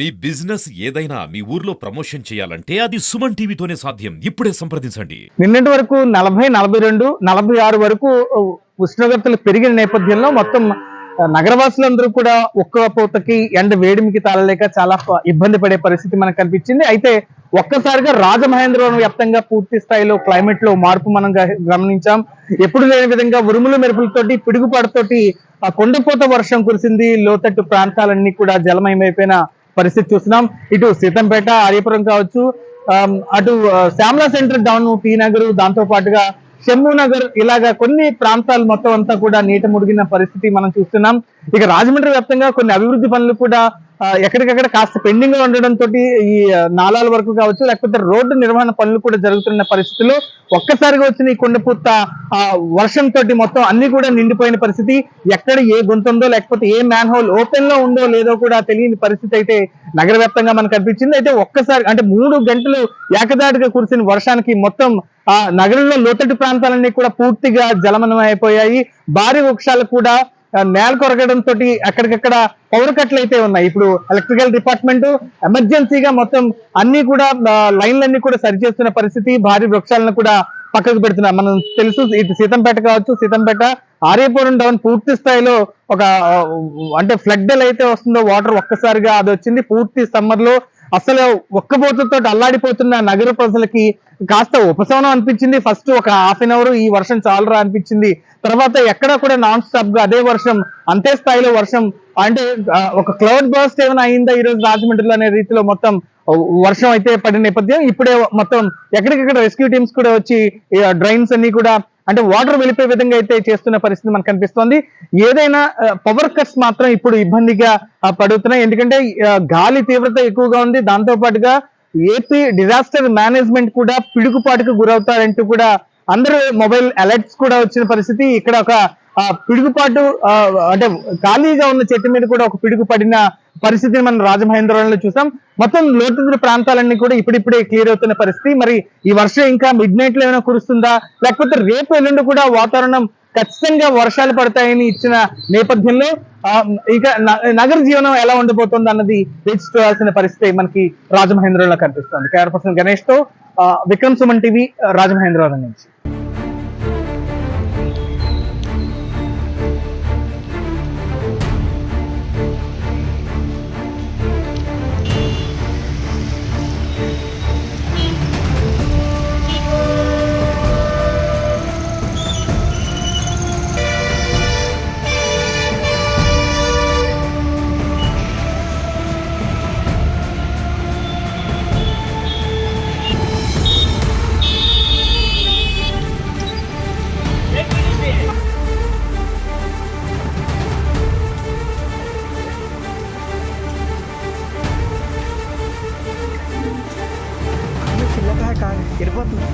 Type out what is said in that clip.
మీ business ఏదైనా మీ ఊర్లో promotion చేయాలంటే అది సుమన్ టీవీతోనే సాధ్యం. ఇప్పుడే సంప్రదించండి. నిన్నటి వరకు నలభై నలభై రెండు నలభై ఆరు వరకు ఉష్ణోగ్రతలు పెరిగిన నేపథ్యంలో మొత్తం నగరవాసులందరూ కూడా ఒక్క పూతకి ఎండ వేడిమికి తాళలేక చాలా ఇబ్బంది పడే పరిస్థితి మనకు కనిపించింది. అయితే ఒక్కసారిగా రాజమహేంద్రవరం వ్యాప్తంగా పూర్తి స్థాయిలో క్లైమేట్లో మార్పు మనం గమనించాం. ఎప్పుడు లేని విధంగా ఉరుములు మెరుపులతోటి పిడుగుపాటుతోటి ఆ కొండపోత వర్షం కురిసింది. లోతట్టు ప్రాంతాలన్నీ కూడా జలమయమైపోయిన పరిస్థితి చూస్తున్నాం. ఇటు సీతంపేట ఆర్యపురం కావచ్చు అటు Shyamala centre down T Nagar దాంతో పాటుగా చెమ్ము నగర్ ఇలాగా కొన్ని ప్రాంతాలు మొత్తం అంతా కూడా నీట ముడిగిన పరిస్థితి మనం చూస్తున్నాం. ఇక రాజమండ్రి వ్యాప్తంగా కొన్ని అభివృద్ధి పనులు కూడా ఎక్కడికక్కడ కాస్త పెండింగ్గా ఉండడం తోటి ఈ నాలాల వరకు కావచ్చు లేకపోతే రోడ్డు నిర్వహణ పనులు కూడా జరుగుతున్న పరిస్థితిలో ఒక్కసారిగా వచ్చిన ఈ కొండపూత ఆ, వర్షం తోటి మొత్తం అన్ని కూడా నిండిపోయిన పరిస్థితి. ఎక్కడ ఏ గుంత ఉందో లేకపోతే ఏ మ్యాన్ హోల్ ఓపెన్లో ఉందో లేదో కూడా తెలియని పరిస్థితి అయితే నగర వ్యాప్తంగా మనకు కనిపించింది. అయితే ఒక్కసారి అంటే మూడు గంటలు ఏకదాటిగా కురిసిన వర్షానికి మొత్తం ఆ నగరంలో లోతట్టు ప్రాంతాలన్నీ కూడా పూర్తిగా జలమనం అయిపోయాయి భారీ వృక్షాలు కూడా నేల కొరగడంతో తోటి అక్కడికక్కడ పవర్ కట్లు అయితే ఉన్నాయి. ఇప్పుడు ఎలక్ట్రికల్ డిపార్ట్మెంట్ ఎమర్జెన్సీగా మొత్తం అన్ని కూడా లైన్లన్నీ కూడా సరిచేస్తున్న పరిస్థితి. భారీ వృక్షాలను కూడా పక్కకు పెడుతున్నారు. మనం తెలుసు ఇటు సీతంపేట కావచ్చు సీతంపేట ఆర్యపురం డౌన్ పూర్తి స్థాయిలో ఒక అంటే ఫ్లడ్ అయితే వస్తుందో వాటర్ ఒక్కసారిగా అది వచ్చింది. పూర్తి సమ్మర్లో అసలు ఒక్కబోతుతో అల్లాడిపోతున్న నగర ప్రజలకి కాస్త ఉపశమనం అనిపించింది. ఫస్ట్ ఒక హాఫ్ అన్ అవర్ ఈ వర్షం చాలరా అనిపించింది. తర్వాత ఎక్కడ కూడా నాన్ స్టాప్గా అదే వర్షం అంతే స్థాయిలో వర్షం. అంటే ఒక క్లౌడ్ బర్స్ట్ ఏమైనా అయిందా ఈ రోజు రాజమండ్రిలో అనే రీతిలో మొత్తం వర్షం అయితే పడిన నేపథ్యం. ఇప్పుడే మొత్తం ఎక్కడికక్కడ రెస్క్యూ టీమ్స్ కూడా వచ్చి డ్రైన్స్ అన్ని కూడా అంటే వాటర్ వెళ్ళిపోయే విధంగా అయితే చేస్తున్న పరిస్థితి మనకు కనిపిస్తోంది. ఏదైనా పవర్ కట్స్ మాత్రం ఇప్పుడు ఇబ్బందిగా పడుతున్నాయి. ఎందుకంటే గాలి తీవ్రత ఎక్కువగా ఉంది. దాంతో పాటుగా ఏపీ డిజాస్టర్ మేనేజ్మెంట్ కూడా పిడుగుపాటుకు గురవుతారంటూ కూడా అందరూ మొబైల్ అలర్ట్స్ కూడా వచ్చిన పరిస్థితి. ఇక్కడ ఒక ఆ, పిడుగుపాటు అంటే ఖాళీగా ఉన్న చెట్టు మీద కూడా ఒక పిడుగు పడిన పరిస్థితిని మనం రాజమహేంద్రవరంలో చూసాం. మొత్తం లోతట్టు ప్రాంతాలన్నీ కూడా ఇప్పుడిప్పుడే క్లియర్ అవుతున్న పరిస్థితి. మరి ఈ వర్షం ఇంకా మిడ్ నైట్లో ఏమైనా కురుస్తుందా? లేకపోతే రేపు ఎల్లుండి కూడా వాతావరణం ఖచ్చితంగా వర్షాలు పడతాయని ఇచ్చిన నేపథ్యంలో ఇక నగర జీవనం ఎలా ఉండబోతుంది అన్నది వేచి చూడాల్సిన పరిస్థితి మనకి రాజమహేంద్రవరంలో కనిపిస్తుంది. కేఆర్ పర్సన్ గణేష్తో విక్రమ్ సుమన్ టీవీ రాజమహేంద్రవరం నుంచి. కాదు వెళ్ళిపోతుంది